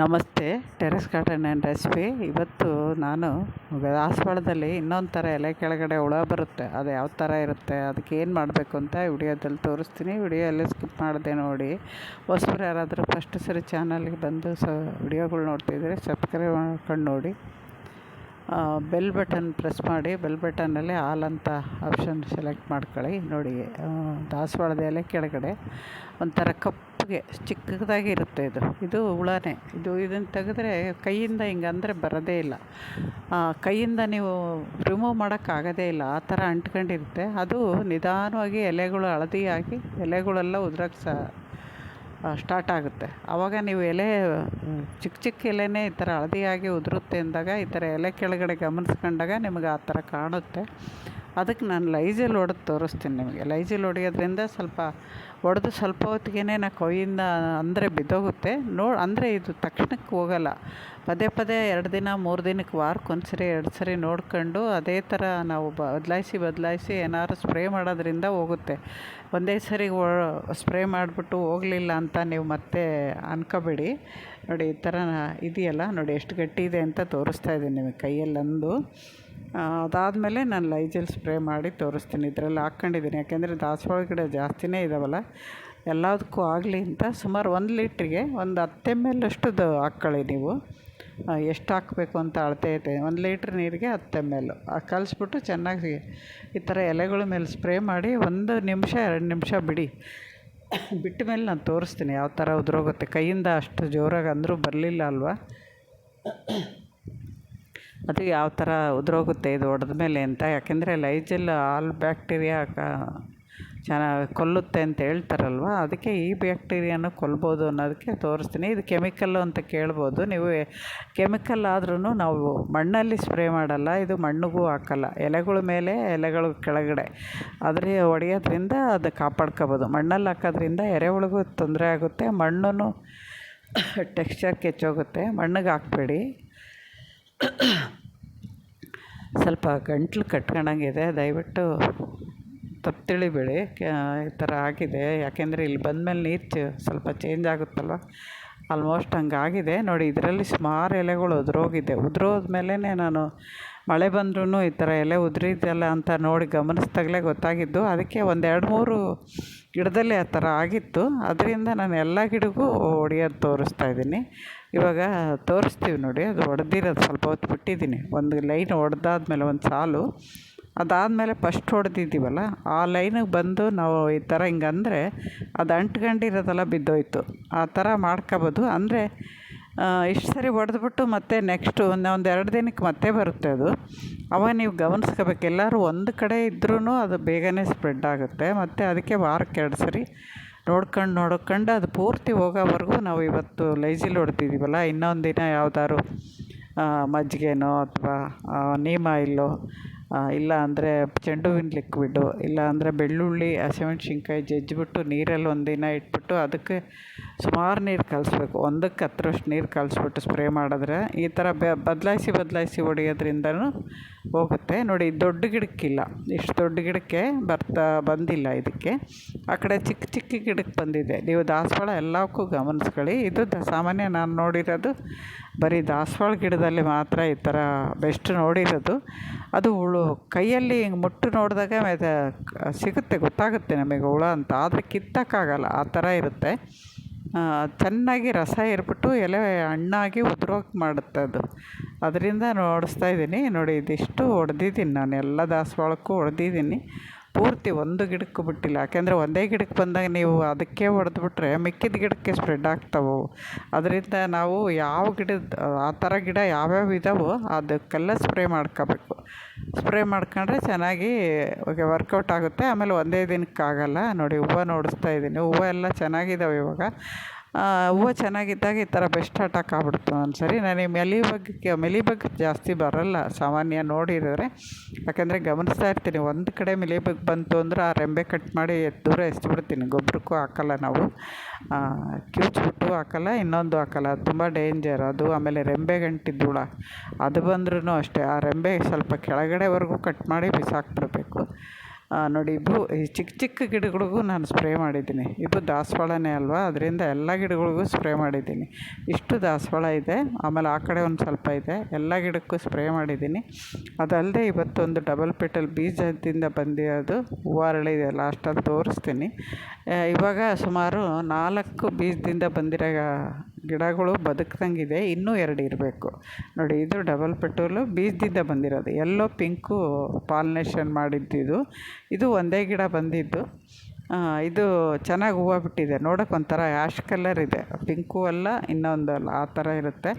ನಮಸ್ತೆ, terrace garden and recipe. ಇವತ್ತು ನಾನು ದಾಸವಾಳದಲ್ಲಿ ಇನ್ನೊಂದು ಥರ ಎಲೆ ಕೆಳಗಡೆ ಹುಳ ಬರುತ್ತೆ, ಅದು ಯಾವ ಥರ ಇರುತ್ತೆ, ಅದಕ್ಕೆ ಏನು ಮಾಡಬೇಕು ಅಂತ ವಿಡಿಯೋದಲ್ಲಿ ತೋರಿಸ್ತೀನಿ. ವಿಡಿಯೋ ಎಲ್ಲ ಸ್ಕಿಪ್ ಮಾಡಿದೆ ನೋಡಿ. ಹೊಸಬ್ರು ಯಾರಾದರೂ ಫಸ್ಟ್ ಸರಿ ಚಾನಲ್ಗೆ ಬಂದು ಸ ವಿಡಿಯೋಗಳು ನೋಡ್ತಿದ್ರೆ ಸಬ್ಸ್ಕ್ರೈಬ್ ಮಾಡ್ಕೊಂಡು ನೋಡಿ. ಬೆಲ್ ಬಟನ್ ಪ್ರೆಸ್ ಮಾಡಿ ಬೆಲ್ ಬಟನ್ನಲ್ಲಿ ಆಲ್ ಅಂತ ಆಪ್ಷನ್ ಸೆಲೆಕ್ಟ್ ಮಾಡ್ಕೊಳ್ಳಿ. ನೋಡಿ ದಾಸವಾಳದ ಎಲೆ ಕೆಳಗಡೆ ಒಂಥರ ಕಪ್ಪಗೆ ಚಿಕ್ಕದಾಗಿ ಇರುತ್ತೆ ಇದು. ಇದು ಹುಳನೇ. ಇದು ಇದನ್ನು ತೆಗೆದ್ರೆ ಕೈಯಿಂದ ಹಿಂಗೆ ಅಂದರೆ ಬರೋದೇ ಇಲ್ಲ. ಕೈಯಿಂದ ನೀವು ರಿಮೂವ್ ಮಾಡೋಕ್ಕಾಗೋದೇ ಇಲ್ಲ. ಆ ಥರ ಅಂಟ್ಕೊಂಡಿರುತ್ತೆ. ಅದು ನಿಧಾನವಾಗಿ ಎಲೆಗಳು ಹಳದಿಯಾಗಿ ಎಲೆಗಳೆಲ್ಲ ಉದ್ರಕ್ಕೆ ಸ ಸ್ಟಾರ್ಟ್ ಆಗುತ್ತೆ. ಆವಾಗ ನೀವು ಎಲೆ, ಚಿಕ್ಕ ಚಿಕ್ಕ ಎಲೆನೇ ಈ ಥರ ಹಳದಿಯಾಗಿ ಉದುರುತ್ತೆ ಅಂದಾಗ, ಈ ಥರ ಎಲೆ ಕೆಳಗಡೆ ಗಮನಿಸ್ಕೊಂಡಾಗ ನಿಮಗೆ ಆ ಥರ ಕಾಣುತ್ತೆ. ಅದಕ್ಕೆ ನಾನು ಲೈಜಲ್ ಹೊಡೆದು ತೋರಿಸ್ತೀನಿ ನಿಮಗೆ. ಲೈಜಲ್ ಹೊಡೆಯೋದ್ರಿಂದ ಸ್ವಲ್ಪ ಹೊಡೆದು ಸ್ವಲ್ಪ ಹೊತ್ತಿಗೆ ನಾ ಕೊಯ್ಯಿಂದ ಅಂದರೆ ಬಿದ್ದೋಗುತ್ತೆ. ನೋ, ಅಂದರೆ ಇದು ತಕ್ಷಣಕ್ಕೆ ಹೋಗಲ್ಲ. ಪದೇ ಪದೇ ಎರಡು ದಿನ, ಮೂರು ದಿನಕ್ಕೆ ವಾರಕ್ಕೆ ಒಂದು ಸರಿ ಎರಡು ಸರಿ ನೋಡ್ಕೊಂಡು ಅದೇ ಥರ ನಾವು ಬದಲಾಯಿಸಿ ಬದಲಾಯಿಸಿ ಏನಾದ್ರು ಸ್ಪ್ರೇ ಮಾಡೋದ್ರಿಂದ ಹೋಗುತ್ತೆ. ಒಂದೇ ಸರಿ ಸ್ಪ್ರೇ ಮಾಡಿಬಿಟ್ಟು ಹೋಗಲಿಲ್ಲ ಅಂತ ನೀವು ಮತ್ತೆ ಅನ್ಕೋಬೇಡಿ. ನೋಡಿ, ಈ ಥರ ಇದೆಯಲ್ಲ? ನೋಡಿ, ಎಷ್ಟು ಗಟ್ಟಿ ಇದೆ ಅಂತ ತೋರಿಸ್ತಾ ಇದ್ದೀನಿ ನಿಮಗೆ ಕೈಯಲ್ಲಂದು. ಅದಾದಮೇಲೆ ನಾನು ಲೈಜಲ್ ಸ್ಪ್ರೇ ಮಾಡಿ ತೋರಿಸ್ತೀನಿ. ಇದರಲ್ಲಿ ಹಾಕ್ಕೊಂಡಿದ್ದೀನಿ. ಯಾಕೆಂದರೆ ದಾಸವಾಳ ಗಿಡ ಜಾಸ್ತಿನೇ ಇದ್ದಾವಲ್ಲ ಎಲ್ಲದಕ್ಕೂ ಆಗಲಿ ಅಂತ ಸುಮಾರು ಒಂದು ಲೀಟ್ರಿಗೆ ಒಂದು ಹತ್ತು ಎಂ ಎಲ್ ಅಷ್ಟುದು ಹಾಕ್ಕೊಳ್ಳಿ ನೀವು. ಎಷ್ಟು ಹಾಕಬೇಕು ಅಂತ ಅಳತೆ ಐತೆ ಒಂದು ಲೀಟ್ರ್ ನೀರಿಗೆ ಹತ್ತು ಎಂ ಎಲ್ ಕಲಸ್ಬಿಟ್ಟು ಚೆನ್ನಾಗಿ ಈ ಥರ ಎಲೆಗಳ ಮೇಲೆ ಸ್ಪ್ರೇ ಮಾಡಿ ಒಂದು ನಿಮಿಷ, ಎರಡು ನಿಮಿಷ ಬಿಡಿ. ಬಿಟ್ಟ ಮೇಲೆ ನಾನು ತೋರಿಸ್ತೀನಿ ಯಾವ ಥರ ಉದುರೋಗುತ್ತೆ. ಕೈಯಿಂದ ಅಷ್ಟು ಜೋರಾಗಿ ಅಂದರೂ ಬರಲಿಲ್ಲ ಅಲ್ವಾ? ಅದು ಯಾವ ಥರ ಉದುರೋಗುತ್ತೆ, ಇದು ಹೊಡೆದ ಮೇಲೆ ಅಂತ. ಯಾಕೆಂದರೆ ಲೈಜಲ್ ಆಲ್ ಬ್ಯಾಕ್ಟೀರಿಯಾ ಚೆನ್ನಾಗಿ ಕೊಲ್ಲುತ್ತೆ ಅಂತ ಹೇಳ್ತಾರಲ್ವ? ಅದಕ್ಕೆ ಈ ಬ್ಯಾಕ್ಟೀರಿಯಾನು ಕೊಲ್ಬೋದು ಅನ್ನೋದಕ್ಕೆ ತೋರಿಸ್ತೀನಿ. ಇದು ಕೆಮಿಕಲ್ಲು ಅಂತ ಕೇಳ್ಬೋದು. ನೀವು ಕೆಮಿಕಲ್ ಆದ್ರೂ ನಾವು ಮಣ್ಣಲ್ಲಿ ಸ್ಪ್ರೇ ಮಾಡಲ್ಲ. ಇದು ಮಣ್ಣಿಗೂ ಹಾಕಲ್ಲ. ಎಲೆಗಳ ಮೇಲೆ, ಎಲೆಗಳ ಕೆಳಗಡೆ. ಆದರೆ ಹೊಡೆಯೋದ್ರಿಂದ ಅದು ಕಾಪಾಡ್ಕೋಬೋದು. ಮಣ್ಣಲ್ಲಿ ಹಾಕೋದ್ರಿಂದ ಎರೆಹುಳಿಗೂ ತೊಂದರೆ ಆಗುತ್ತೆ. ಮಣ್ಣು ಟೆಕ್ಸ್ಚರ್ ಕೆಚ್ಚೋಗುತ್ತೆ. ಮಣ್ಣಿಗೆ ಹಾಕ್ಬೇಡಿ. ಸ್ವಲ್ಪ ಗಂಟ್ಲು ಕಟ್ಕೊಂಡಂಗಿದೆ ದಯವಿಟ್ಟು ತಪ್ಪು ತಿಳಿಬೇಡಿ ಈ ಥರ ಆಗಿದೆ. ಯಾಕೆಂದರೆ ಇಲ್ಲಿ ಬಂದಮೇಲೆ ನೀರು ಸ್ವಲ್ಪ ಚೇಂಜ್ ಆಗುತ್ತಲ್ವ? ಆಲ್ಮೋಸ್ಟ್ ಹಂಗಾಗಿದೆ. ನೋಡಿ, ಇದರಲ್ಲಿ ಸುಮಾರು ಎಲೆಗಳು ಉದುರೋಗಿದೆ. ಉದುರೋದ್ಮೇಲೆ ನಾನು ಮಳೆ ಬಂದ್ರೂ ಈ ಥರ ಎಲೆ ಉದುರಿದೆಯಲ್ಲ ಅಂತ ನೋಡಿ ಗಮನಿಸ್ದಾಗಲೇ ಗೊತ್ತಾಗಿದ್ದು. ಅದಕ್ಕೆ ಒಂದೆರಡು ಮೂರು ಗಿಡದಲ್ಲಿ ಆ ಥರ ಆಗಿತ್ತು. ಅದರಿಂದ ನಾನು ಎಲ್ಲ ಗಿಡಕ್ಕೂ ಹೊಡಿಯೋದು ತೋರಿಸ್ತಾ ಇದ್ದೀನಿ. ಇವಾಗ ತೋರಿಸ್ತೀವಿ ನೋಡಿ. ಅದು ಹೊಡೆದಿರೋದು ಸ್ವಲ್ಪ ಹೊತ್ತು ಬಿಟ್ಟಿದ್ದೀನಿ. ಒಂದು ಲೈನ್ ಹೊಡೆದಾದ್ಮೇಲೆ ಒಂದು ಸಾಲು. ಅದಾದಮೇಲೆ ಫಸ್ಟ್ ಹೊಡೆದಿದ್ದೀವಲ್ಲ, ಆ ಲೈನಿಗೆ ಬಂದು ನಾವು ಈ ಥರ ಹಿಂಗೆ ಅಂದರೆ ಅದು ಅಂಟ್ಕೊಂಡಿರೋದೆಲ್ಲ ಬಿದ್ದೋಯ್ತು. ಆ ಥರ ಮಾಡ್ಕೋಬೋದು. ಅಂದರೆ ಇಷ್ಟು ಸರಿ ಹೊಡೆದ್ಬಿಟ್ಟು ಮತ್ತೆ ನೆಕ್ಸ್ಟು ಒಂದು ಎರಡು ದಿನಕ್ಕೆ ಮತ್ತೆ ಬರುತ್ತೆ ಅದು. ಅವಾಗ ನೀವು ಗಮನಿಸ್ಕೋಬೇಕು, ಎಲ್ಲರೂ ಒಂದು ಕಡೆ ಇದ್ರೂ ಅದು ಬೇಗನೆ ಸ್ಪ್ರೆಡ್ ಆಗುತ್ತೆ. ಮತ್ತು ಅದಕ್ಕೆ ವಾರಕ್ಕೆ ಎರಡು ಸರಿ ನೋಡ್ಕೊಂಡು ನೋಡ್ಕೊಂಡು ಅದು ಪೂರ್ತಿ ಹೋಗೋವರೆಗೂ ನಾವು ಇವತ್ತು ಲೈಜಿಲ್ ಹೊಡೆದಿದ್ದೀವಲ್ಲ, ಇನ್ನೊಂದು ದಿನ ಯಾವ್ದಾದ್ರು ಮಜ್ಜಿಗೆನೋ ಅಥವಾ ನೀಮ್ ಆಯಿಲು ಇಲ್ಲ ಅಂದರೆ ಚೆಂಡು ಹೂವಿನ ಲಿಕ್ವಿಡು ಇಲ್ಲ ಅಂದರೆ ಬೆಳ್ಳುಳ್ಳಿ ಹಸಿಮೆಣ್ಸಿನ್ಕಾಯಿ ಜಜ್ಜಿಬಿಟ್ಟು ನೀರಲ್ಲಿ ಒಂದಿನ ಇಟ್ಬಿಟ್ಟು ಅದಕ್ಕೆ ಸುಮಾರು ನೀರು ಕಲಿಸ್ಬೇಕು. ಒಂದಕ್ಕೆ ಹತ್ತರಷ್ಟು ನೀರು ಕಲಿಸ್ಬಿಟ್ಟು ಸ್ಪ್ರೇ ಮಾಡಿದ್ರೆ ಈ ಥರ ಬದಲಾಯಿಸಿ ಬದಲಾಯಿಸಿ ಹೊಡೆಯೋದ್ರಿಂದನೂ ಹೋಗುತ್ತೆ. ನೋಡಿ, ದೊಡ್ಡ ಗಿಡಕ್ಕಿಲ್ಲ. ಇಷ್ಟು ದೊಡ್ಡ ಗಿಡಕ್ಕೆ ಬರ್ತಾ ಬಂದಿಲ್ಲ ಇದಕ್ಕೆ. ಆ ಕಡೆ ಚಿಕ್ಕ ಚಿಕ್ಕ ಗಿಡಕ್ಕೆ ಬಂದಿದೆ. ನೀವು ದಾಸವಾಳ ಎಲ್ಲಕ್ಕೂ ಗಮನಿಸ್ಕೊಳ್ಳಿ. ಇದು ದ, ಸಾಮಾನ್ಯ ನಾನು ನೋಡಿರೋದು ಬರೀ ದಾಸವಾಳ ಗಿಡದಲ್ಲಿ ಮಾತ್ರ ಈ ಥರ ಬೆಸ್ಟ್ ನೋಡಿರೋದು. ಅದು ಹುಳು ಕೈಯಲ್ಲಿ ಹಿಂಗೆ ಮುಟ್ಟು ನೋಡಿದಾಗ ಸಿಗುತ್ತೆ, ಗೊತ್ತಾಗುತ್ತೆ ನಮಗೆ ಹುಳ ಅಂತ. ಆದರೆ ಕಿತ್ತಕ್ಕಾಗಲ್ಲ. ಆ ಥರ ಇರುತ್ತೆ. ಚೆನ್ನಾಗಿ ರಸ ಇರ್ಬಿಟ್ಟು ಎಲೆ ಹಣ್ಣಾಗಿ ಉದುರೋಕೆ ಮಾಡುತ್ತೆ ಅದು. ಅದರಿಂದ ನೋಡಿಸ್ತಾ ಇದ್ದೀನಿ. ನೋಡಿ, ಇದಿಷ್ಟು ಹೊಡೆದಿದ್ದೀನಿ ನಾನು. ಎಲ್ಲ ದಾಸವಾಳಕ್ಕೂ ಹೊಡೆದಿದ್ದೀನಿ ಪೂರ್ತಿ ಒಂದು ಗಿಡಕ್ಕೆ ಬಿಟ್ಟಿಲ್ಲ. ಯಾಕೆಂದರೆ ಒಂದೇ ಗಿಡಕ್ಕೆ ಬಂದಾಗ ನೀವು ಅದಕ್ಕೆ ಹೊಡೆದು ಬಿಟ್ಟರೆ ಮಿಕ್ಕಿದ ಗಿಡಕ್ಕೆ ಸ್ಪ್ರೆಡ್ ಆಗ್ತಾವೆ. ಅದರಿಂದ ನಾವು ಯಾವ ಗಿಡದ, ಆ ಥರ ಗಿಡ ಯಾವ್ಯಾವ ಇದಾವೋ ಅದಕ್ಕೆಲ್ಲ ಸ್ಪ್ರೇ ಮಾಡ್ಕೋಬೇಕು. ಸ್ಪ್ರೇ ಮಾಡ್ಕೊಂಡ್ರೆ ಚೆನ್ನಾಗಿ ವರ್ಕೌಟ್ ಆಗುತ್ತೆ. ಆಮೇಲೆ ಒಂದೇ ದಿನಕ್ಕಾಗಲ್ಲ. ನೋಡಿ ಹೂವು ನೋಡಿಸ್ತಾ ಇದ್ದೀನಿ. ಹೂವು ಎಲ್ಲ ಚೆನ್ನಾಗಿದ್ದಾವೆ ಇವಾಗ. ಹೂವು ಚೆನ್ನಾಗಿದ್ದಾಗ ಈ ಥರ ಬೆಸ್ಟ್ ಅಟ್ಯಾಕ್ ಆಗ್ಬಿಡ್ತು ಒಂದ್ಸರಿ ನನಗೆ ಮೆಲಿ ಬಗ್ಗೆ ಮೆಲಿ ಬಗ್ಗೆ ಜಾಸ್ತಿ ಬರೋಲ್ಲ, ಸಾಮಾನ್ಯ ನೋಡಿದರೆ ಯಾಕೆಂದರೆ ಗಮನಿಸ್ತಾ ಇರ್ತೀನಿ, ಒಂದು ಕಡೆ ಮೆಲಿ ಬಗ್ಗೆ ಬಂತು ಅಂದ್ರೆ ಆ ರೆಂಬೆ ಕಟ್ ಮಾಡಿ ದೂರ ಎಸ್ಬಿಡ್ತೀನಿ ಗೊಬ್ಬರಕ್ಕೂ ಹಾಕಲ್ಲ ನಾವು. ಕಿವುಚ್ಬಿಟ್ಟು ಹಾಕಲ್ಲ, ಇನ್ನೊಂದು ಹಾಕಲ್ಲ ತುಂಬ ಡೇಂಜರ್ ಅದು ಆಮೇಲೆ ರೆಂಬೆ ಗಂಟಿದ್ದು ಹುಳ ಅದು ಬಂದ್ರೂ ಅಷ್ಟೇ, ಆ ರೆಂಬೆ ಸ್ವಲ್ಪ ಕೆಳಗಡೆವರೆಗೂ ಕಟ್ ಮಾಡಿ ಬಿಸಾಕ್ಬಿಡ್ಬೇಕು. ನೋಡಿ ಭೂ ಈ ಚಿಕ್ಕ ಚಿಕ್ಕ ಗಿಡಗಳಿಗೂ ನಾನು ಸ್ಪ್ರೇ ಮಾಡಿದ್ದೀನಿ. ಇದು ದಾಸವಾಳನೇ ಅಲ್ವಾ? ಅದರಿಂದ ಎಲ್ಲ ಗಿಡಗಳಿಗೂ ಸ್ಪ್ರೇ ಮಾಡಿದ್ದೀನಿ. ಇಷ್ಟು ದಾಸವಾಳ ಇದೆ. ಆಮೇಲೆ ಆ ಕಡೆ ಒಂದು ಸ್ವಲ್ಪ ಇದೆ. ಎಲ್ಲ ಗಿಡಕ್ಕೂ ಸ್ಪ್ರೇ ಮಾಡಿದ್ದೀನಿ. ಅದಲ್ಲದೆ ಇವತ್ತೊಂದು ಡಬಲ್ ಪೆಟಲ್ ಬೀಜದಿಂದ ಬಂದಿರೋದು ಹೂವು ಅರಳಿದೆ ಲಾಸ್ಟಲ್ಲಿ ತೋರಿಸ್ತೀನಿ. ಇವಾಗ ಸುಮಾರು ನಾಲ್ಕು ಬೀಜದಿಂದ ಬಂದಿರೋ ಗಿಡಗಳು ಬದುಕ್ದಂಗಿದೆ, ಇನ್ನೂ ಎರಡು ಇರಬೇಕು. ನೋಡಿ, ಇದು ಡಬಲ್ ಪೆಟ್ರೋಲು, ಬೀಜದಿಂದ ಬಂದಿರೋದು. ಎಲ್ಲೋ ಪಿಂಕು ಪಾಲಿನೇಷನ್ ಮಾಡಿದ್ದಿದು ಇದು ಒಂದೇ ಗಿಡ ಬಂದಿದ್ದು. ಇದು ಚೆನ್ನಾಗಿ ಹೂವು ಬಿಟ್ಟಿದೆ. ನೋಡೋಕೆ ಒಂಥರ ಆ್ಯಶ್ ಕಲರ್ ಇದೆ. ಪಿಂಕು ಅಲ್ಲ, ಇನ್ನೊಂದು ಅಲ್ಲ. ಆ ಥರ ಇರುತ್ತೆ.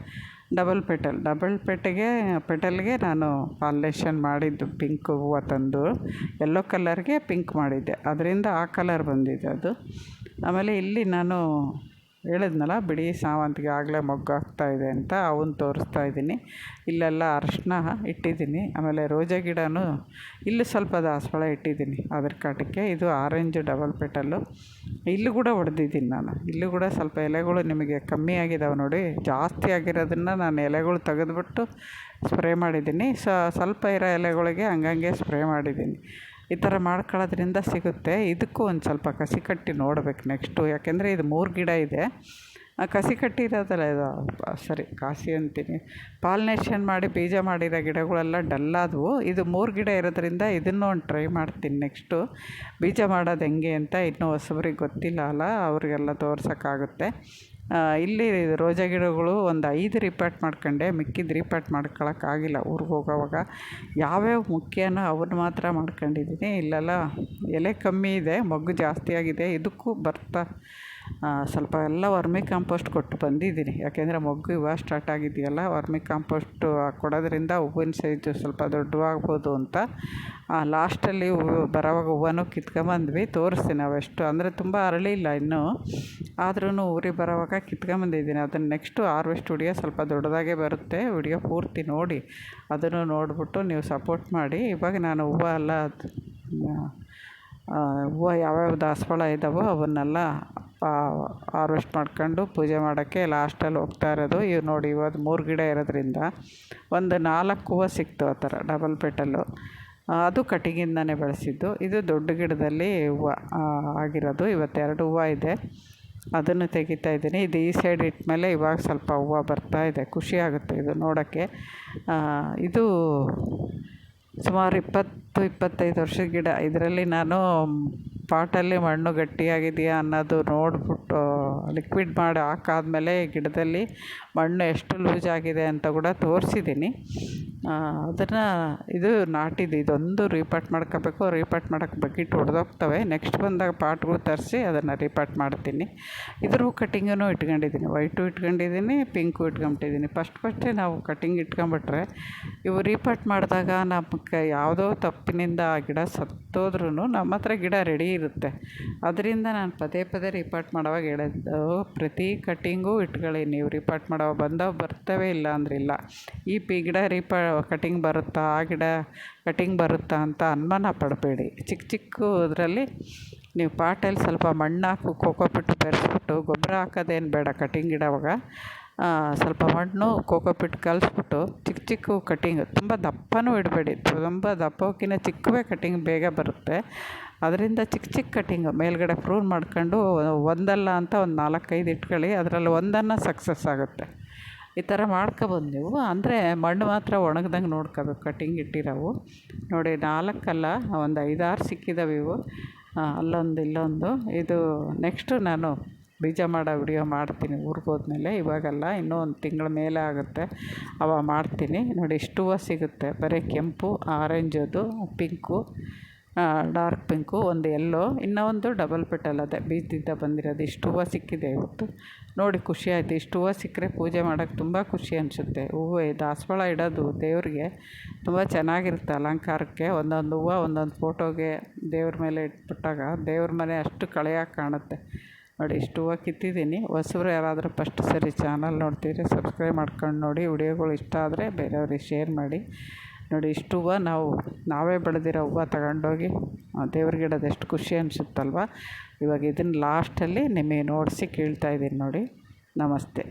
Double petal. ಡಬಲ್ ಪೆಟ್ಟಿಗೆ, ಪೆಟಲ್ಗೆ ನಾನು ಪಾಲಿನೇಷನ್ ಮಾಡಿದ್ದು. ಪಿಂಕ್ ಹೂವು ತಂದು ಯೆಲ್ಲೋ ಕಲರ್ಗೆ ಪಿಂಕ್ ಮಾಡಿದ್ದೆ. ಅದರಿಂದ ಆ ಕಲರ್ ಬಂದಿದೆ ಅದು. ಆಮೇಲೆ ಇಲ್ಲಿ ನಾನು ಹೇಳಿದ್ನಲ್ಲ ಬಿಳಿ ಸಾವಂತಿಗೆ ಆಗಲೇ ಮೊಗ್ಗು ಆಗ್ತಾ ಇದೆ ಅಂತ ಅವನ್ನ ತೋರಿಸ್ತಾ ಇದ್ದೀನಿ. ಇಲ್ಲೆಲ್ಲ ಅರಶಿನ ಇಟ್ಟಿದ್ದೀನಿ. ಆಮೇಲೆ ರೋಜಾ ಗಿಡನೂ ಇಲ್ಲಿ ಸ್ವಲ್ಪ ದಾಸವಾಳ ಇಟ್ಟಿದ್ದೀನಿ ಅದ್ರ ಕಾಟಕ್ಕೆ. ಇದು ಆರೆಂಜ್ ಡಬಲ್ ಪೆಟಲ್ಲು. ಇಲ್ಲೂ ಕೂಡ ಹೊಡೆದಿದ್ದೀನಿ ನಾನು. ಇಲ್ಲೂ ಕೂಡ ಸ್ವಲ್ಪ ಎಲೆಗಳು ನಿಮಗೆ ಕಮ್ಮಿ ಆಗಿದ್ದಾವೆ ನೋಡಿ. ಜಾಸ್ತಿ ಆಗಿರೋದನ್ನು ನಾನು ಎಲೆಗಳು ತೆಗೆದ್ಬಿಟ್ಟು ಸ್ಪ್ರೇ ಮಾಡಿದ್ದೀನಿ. ಸ್ವಲ್ಪ ಇರೋ ಎಲೆಗಳಿಗೆ ಹಂಗಂಗೆ ಸ್ಪ್ರೇ ಮಾಡಿದ್ದೀನಿ. ಈ ಥರ ಮಾಡ್ಕೊಳ್ಳೋದ್ರಿಂದ ಸಿಗುತ್ತೆ. ಇದಕ್ಕೂ ಒಂದು ಸ್ವಲ್ಪ ಕಸಿ ಕಟ್ಟಿ ನೋಡ್ಬೇಕು ನೆಕ್ಸ್ಟು. ಯಾಕೆಂದರೆ ಇದು ಮೂರು ಗಿಡ ಇದೆ. ಕಸಿ ಕಟ್ಟಿರೋದಲ್ಲ ಇದು? ಸರಿ, ಕಾಸಿ ಅಂತೀನಿ. ಪಾಲಿನೇಷನ್ ಮಾಡಿ, ಬೀಜ ಮಾಡಿರೋ ಗಿಡಗಳೆಲ್ಲ ಡಲ್ಲಾದವು ಇದು ಮೂರು ಗಿಡ ಇರೋದ್ರಿಂದ ಇದನ್ನು ಒಂದು ಟ್ರೈ ಮಾಡ್ತೀನಿ ನೆಕ್ಸ್ಟು. ಬೀಜ ಮಾಡೋದು ಹೆಂಗೆ ಅಂತ ಇನ್ನೂ ಹೊಸಬ್ರಿಗೆ ಗೊತ್ತಿಲ್ಲ ಅಲ್ಲ. ಅವರಿಗೆಲ್ಲ ತೋರ್ಸೋಕ್ಕಾಗುತ್ತೆ. ಇಲ್ಲಿ ರೋಜಾ ಗಿಡಗಳು ಒಂದು ಐದು ರಿಪೋರ್ಟ್ ಮಾಡ್ಕೊಂಡೆ ಮಿಕ್ಕಿದ ರಿಪಾಟ್ ಮಾಡ್ಕೊಳ್ಳೋಕ್ಕಾಗಿಲ್ಲ ಊರಿಗೆ ಹೋಗೋವಾಗ. ಯಾವ್ಯಾವ ಮುಖ್ಯನೋ ಅವನ್ನ ಮಾತ್ರ ಮಾಡ್ಕೊಂಡಿದ್ದೀನಿ. ಇಲ್ಲೆಲ್ಲ ಎಲೆ ಕಮ್ಮಿ ಇದೆ, ಮೊಗ್ಗು ಜಾಸ್ತಿ ಆಗಿದೆ, ಇದಕ್ಕೂ ಬರ್ತಾ ಸ್ವಲ್ಪ ಎಲ್ಲ ವರ್ಮಿ ಕಾಂಪೋಸ್ಟ್ ಕೊಟ್ಟು ಬಂದಿದ್ದೀನಿ. ಯಾಕೆಂದರೆ ಮೊಗ್ಗು ಇವಾಗ ಸ್ಟಾರ್ಟ್ ಆಗಿದೆಯಲ್ಲ, ವರ್ಮಿ ಕಾಂಪೋಸ್ಟು ಕೊಡೋದ್ರಿಂದ ಹೂವಿನ ಸೈಜು ಸ್ವಲ್ಪ ದೊಡ್ಡವಾಗ್ಬೋದು ಅಂತ. ಲಾಸ್ಟಲ್ಲಿ ಹೂವು ಬರೋವಾಗ ಹೂವನ್ನು ಕಿತ್ಕೊಂಬಂದ್ವಿ, ತೋರಿಸ್ತೀನಿ ಅವೆಷ್ಟು ಅಂದರೆ ತುಂಬ ಅರಳಿಲ್ಲ ಇನ್ನೂ. ಆದ್ರೂ ಊರಿಗೆ ಬರೋವಾಗ ಕಿತ್ಕೊಂಬಂದಿದ್ದೀನಿ. ಅದನ್ನು ನೆಕ್ಸ್ಟು ಹಾರ್ವೆಸ್ಟ್ ವಿಡಿಯೋ ಸ್ವಲ್ಪ ದೊಡ್ಡದಾಗೆ ಬರುತ್ತೆ. ವಿಡಿಯೋ ಪೂರ್ತಿ ನೋಡಿ. ಅದನ್ನು ನೋಡಿಬಿಟ್ಟು ನೀವು ಸಪೋರ್ಟ್ ಮಾಡಿ. ಇವಾಗ ನಾನು ಹೂವು ಎಲ್ಲ ಹೂವು ಯಾವ್ಯಾವ ದಾಸವಾಳ ಇದ್ದಾವೋ ಅವನ್ನೆಲ್ಲ ಹಾರ್ವೆಸ್ಟ್ ಮಾಡ್ಕೊಂಡು ಪೂಜೆ ಮಾಡೋಕ್ಕೆ ಲಾಸ್ಟಲ್ಲಿ ಹೋಗ್ತಾ ಇರೋದು. ಇವು ನೋಡಿ ಇವತ್ತು ಮೂರು ಗಿಡ ಇರೋದ್ರಿಂದ ಒಂದು ನಾಲ್ಕು ಹೂವು ಸಿಕ್ತು ಆ ಥರ ಡಬಲ್ ಪೆಟಲ್ಲು ಅದು ಕಟ್ಟಿಗಿಂದಲೇ ಬೆಳೆಸಿದ್ದು. ಇದು ದೊಡ್ಡ ಗಿಡದಲ್ಲಿ ಹೂವು ಆಗಿರೋದು. ಇವತ್ತು ಎರಡು ಹೂವು ಇದೆ. ಅದನ್ನು ತೆಗಿತಾ ಇದ್ದೀನಿ. ಇದು ಈ ಸೈಡ್ ಇಟ್ಮೇಲೆ ಇವಾಗ ಸ್ವಲ್ಪ ಹೂವು ಬರ್ತಾ ಇದೆ. ಖುಷಿ ಆಗುತ್ತೆ ಇದು ನೋಡೋಕ್ಕೆ. ಇದು ಸುಮಾರು ಇಪ್ಪತ್ತು, ಇಪ್ಪತ್ತೈದು ವರ್ಷದ ಗಿಡ. ಇದರಲ್ಲಿ ನಾನು ಪಾಟಲ್ಲಿ ಮಣ್ಣು ಗಟ್ಟಿಯಾಗಿದೆಯಾ ಅನ್ನೋದು ನೋಡಿಬಿಟ್ಟು ಲಿಕ್ವಿಡ್ ಮಾಡಿ ಹಾಕಾದ್ಮೇಲೆ ಗಿಡದಲ್ಲಿ ಮಣ್ಣು ಎಷ್ಟು ಲೂಸ್ ಆಗಿದೆ ಅಂತ ಕೂಡ ತೋರಿಸಿದ್ದೀನಿ. ಅದನ್ನು ಇದು ನಾಟಿದ್ದು, ಇದೊಂದು ರೀಪಾಟ್ ಮಾಡ್ಕೋಬೇಕು ರೀಪಾಟ್ ಮಾಡೋಕ್ಕೆ ಬಕೆಟ್ ಹೊಡೆದೋಗ್ತವೆ ನೆಕ್ಸ್ಟ್ ಬಂದಾಗ ಪಾಟ್ಗಳು ತರಿಸಿ ಅದನ್ನು ರೀಪಾಟ್ ಮಾಡ್ತೀನಿ. ಇದ್ರ ಕಟ್ಟಿಂಗನ್ನು ಇಟ್ಕೊಂಡಿದ್ದೀನಿ. ವೈಟು ಇಟ್ಕೊಂಡಿದ್ದೀನಿ ಪಿಂಕು ಇಟ್ಕೊಂಬಿಟ್ಟಿದ್ದೀನಿ. ಫಸ್ಟ್ ಫಸ್ಟೇ ನಾವು ಕಟ್ಟಿಂಗ್ ಇಟ್ಕೊಂಬಿಟ್ರೆ, ಇವು ರೀಪಾಟ್ ಮಾಡಿದಾಗ ನಮಗೆ ಯಾವುದೋ ತಪ್ಪಿನಿಂದ ಆ ಗಿಡ ಸತ್ತೋದ್ರೂ ನಮ್ಮ ಹತ್ರ ಗಿಡ ರೆಡಿ ಇರುತ್ತೆ. ಅದರಿಂದ ನಾನು ಪದೇ ಪದೇ ರೀಪಾಟ್ ಮಾಡೋವಾಗ ಹೇಳೋದು ಪ್ರತಿ ಕಟ್ಟಿಂಗು ಇಟ್ಕೊಳ್ಳಿ. ನೀವು ರೀಪಾಟ್ ಮಾಡೋವಾಗ ಬಂದವು ಬರ್ತವೆ ಇಲ್ಲ ಅಂದ್ರಿಲ್ಲ. ಈ ಪಿ ಗಿಡ ರೀಪಾ ಕಟಿಂಗ್ ಬರುತ್ತಾ ಆ ಗಿಡ ಕಟಿಂಗ್ ಬರುತ್ತಾ ಅಂತ ಅನುಮಾನ ಪಡಬೇಡಿ. ಚಿಕ್ಕ ಚಿಕ್ಕ ಇದರಲ್ಲಿ ನೀವು ಪಾಟಲ್ಲಿ ಸ್ವಲ್ಪ ಮಣ್ಣು ಹಾಕು ಕೋಕೋಪಿಟ್ ಬೆರೆಸ್ಬಿಟ್ಟು ಗೊಬ್ಬರ ಹಾಕೋದೇನು ಬೇಡ ಕಟಿಂಗ್ ಗಿಡವಾಗ ಸ್ವಲ್ಪ ಮಣ್ಣು ಕೋಕೋಪಿಟ್ ಕಲಿಸ್ಬಿಟ್ಟು ಚಿಕ್ಕ ಚಿಕ್ಕ ಕಟಿಂಗ್ ತುಂಬ ದಪ್ಪನೂ ಇಡಬೇಡಿ. ತುಂಬ ದಪ್ಪಕ್ಕಿಂತ ಚಿಕ್ಕವೇ ಕಟಿಂಗ್ ಬೇಗ ಬರುತ್ತೆ. ಅದರಿಂದ ಚಿಕ್ಕ ಚಿಕ್ಕ ಕಟಿಂಗ್ ಮೇಲ್ಗಡೆ ಪ್ರೂನ್ ಮಾಡ್ಕೊಂಡು ಒಂದಲ್ಲ ಅಂತ ಒಂದು ನಾಲ್ಕೈದು ಇಟ್ಕೊಳ್ಳಿ. ಅದರಲ್ಲಿ ಒಂದನ್ನು ಸಕ್ಸಸ್ ಆಗುತ್ತೆ. ಈ ಥರ ಮಾಡ್ಕೊಬೋದು ನೀವು. ಅಂದರೆ ಮಣ್ಣು ಮಾತ್ರ ಒಣಗ್ದಂಗೆ ನೋಡ್ಕೋಬೇಕು. ಕಟ್ಟಿಂಗ್ ಇಟ್ಟಿರೋವು. ನೋಡಿ, ನಾಲ್ಕಲ್ಲ, ಒಂದು ಐದಾರು ಸಿಕ್ಕಿದಾವೆ ಇವು. ಅಲ್ಲೊಂದು, ಇಲ್ಲೊಂದು. ಇದು ನೆಕ್ಸ್ಟು ನಾನು ಬೀಜ ಮಾಡೋ ವಿಡಿಯೋ ಮಾಡ್ತೀನಿ ಊರಿಗೆ ಹೋದ್ಮೇಲೆ ಇವಾಗಲ್ಲ ಇನ್ನೂ ಒಂದು ತಿಂಗಳ ಮೇಲೆ ಆಗುತ್ತೆ. ಅವಾಗ ಮಾಡ್ತೀನಿ. ನೋಡಿ ಇಷ್ಟು ಹೂವು ಸಿಗುತ್ತೆ. ಬರೀ ಕೆಂಪು, ಆರೆಂಜದು, ಪಿಂಕು. ಡಾರ್ಕ್ ಪಿಂಕು, ಒಂದು ಎಲ್ಲೋ ಇನ್ನೂ ಒಂದು ಡಬಲ್ ಪೆಟಲ್ ಅದೇ. ಬೀಜದಿಂದ ಬಂದಿರೋದು ಇಷ್ಟು ಹೂವು ಸಿಕ್ಕಿದೆ ಇವತ್ತು. ನೋಡಿ, ಖುಷಿ ಆಯಿತು. ಇಷ್ಟು ಹೂವು ಸಿಕ್ಕರೆ ಪೂಜೆ ಮಾಡೋಕ್ಕೆ ತುಂಬ ಖುಷಿ ಅನಿಸುತ್ತೆ. ಹೂವು ದಾಸವಾಳ ಇಡೋದು ದೇವ್ರಿಗೆ ತುಂಬ ಚೆನ್ನಾಗಿರುತ್ತೆ ಅಲಂಕಾರಕ್ಕೆ. ಒಂದೊಂದು ಹೂವು, ಒಂದೊಂದು ಫೋಟೋಗೆ ದೇವ್ರ ಮೇಲೆ ಇಟ್ಬಿಟ್ಟಾಗ ದೇವ್ರ ಮನೆ ಅಷ್ಟು ಕಳೆಯಾಗಿ ಕಾಣುತ್ತೆ. ನೋಡಿ, ಇಷ್ಟು ಹೂವು ಕಿತ್ತಿದ್ದೀನಿ. ಹೊಸಬ್ರು ಯಾರಾದರೂ ಫಸ್ಟ್ ಸರಿ ಚಾನಲ್ ನೋಡ್ತಿದ್ರೆ ಸಬ್ಸ್ಕ್ರೈಬ್ ಮಾಡ್ಕೊಂಡು ನೋಡಿ. ವಿಡಿಯೋಗಳು ಇಷ್ಟ ಆದರೆ ಬೇರೆಯವ್ರಿಗೆ ಶೇರ್ ಮಾಡಿ. ನೋಡಿ, ಇಷ್ಟು ಹೂವು ನಾವು, ನಾವೇ ಬೆಳೆದಿರೋ ಹೂವು ತಗೊಂಡೋಗಿ ದೇವ್ರಿಗೆ ಇಡೋದು ಎಷ್ಟು ಖುಷಿ ಅನಿಸುತ್ತಲ್ವ? ಇವಾಗ ಇದನ್ನು ಲಾಸ್ಟಲ್ಲಿ ನಿಮಗೆ ನೋಡಿಸಿ ಕೇಳ್ತಾ ಇದ್ದೀನಿ ನೋಡಿ. ನಮಸ್ತೆ.